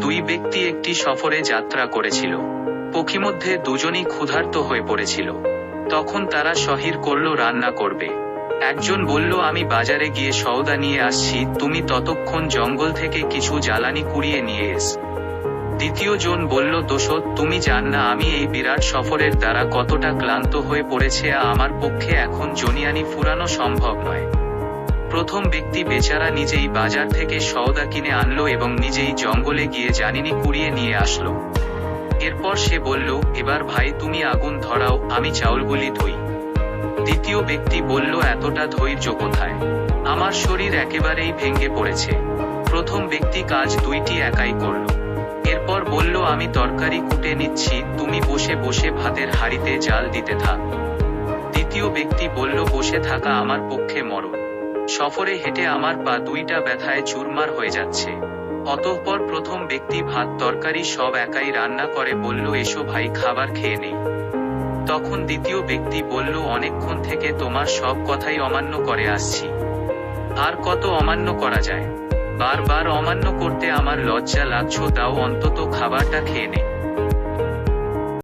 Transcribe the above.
দুই ব্যক্তি একটি সফরে যাত্রা করেছিল। পথিমধ্যে দুজনই ক্ষুধার্ত হয়ে পড়েছিল। তখন তারা শহির করল, রান্না করবে। একজন বলল, আমি বাজারে গিয়ে সওদা নিয়ে আসছি, তুমি ততক্ষণ জঙ্গল থেকে কিছু জ্বালানি কুড়িয়ে নিয়ে এস। দ্বিতীয় জন বলল দোষত তুমি জান না, আমি এই বিরাট সফরের দ্বারা কতটা ক্লান্ত হয়ে পড়েছে আমার পক্ষে এখন জনিয়ানি ফুরানো সম্ভব নয়। প্রথম ব্যক্তি বেচারা নিজেই বাজার থেকে সওদা কিনে আনলো এবং নিজেই জঙ্গলে গিয়ে জানিনি কুড়িয়ে নিয়ে আসলো। এরপর সে বলল, এবার ভাই, তুমি আগুন ধরাও, আমি চাউলগুলি ধুই। দ্বিতীয় ব্যক্তি বলল, এতটা ধৈর্য কোথায়? আমার শরীর একেবারেই ভেঙে পড়েছে। প্রথম ব্যক্তি কাজ দুইটি একাই করল। এরপর বলল, আমি তরকারি কুটে নিচ্ছি, তুমি বসে বসে ভাতের হাড়িতে জাল দিতে থাক। দ্বিতীয় ব্যক্তি বলল, বসে থাকা আমার পক্ষে মরণ। সফরে হেঁটে আমার পা দুইটা ব্যথায় চুরমার হয়ে যাচ্ছে। অতঃপর প্রথম ব্যক্তি ভাত, তরকারি সব একাই রান্না করে বলল, এসো ভাই, খাবার খেয়ে নেই। তখন দ্বিতীয় ব্যক্তি বলল, অনেকক্ষণ থেকে তোমার সব কথাই অমান্য করে আসছি। আর কত অমান্য করা যায়? বারবার অমান্য করতে আমার লজ্জা লাগছো তাও অন্তত খাবারটা খেয়ে নে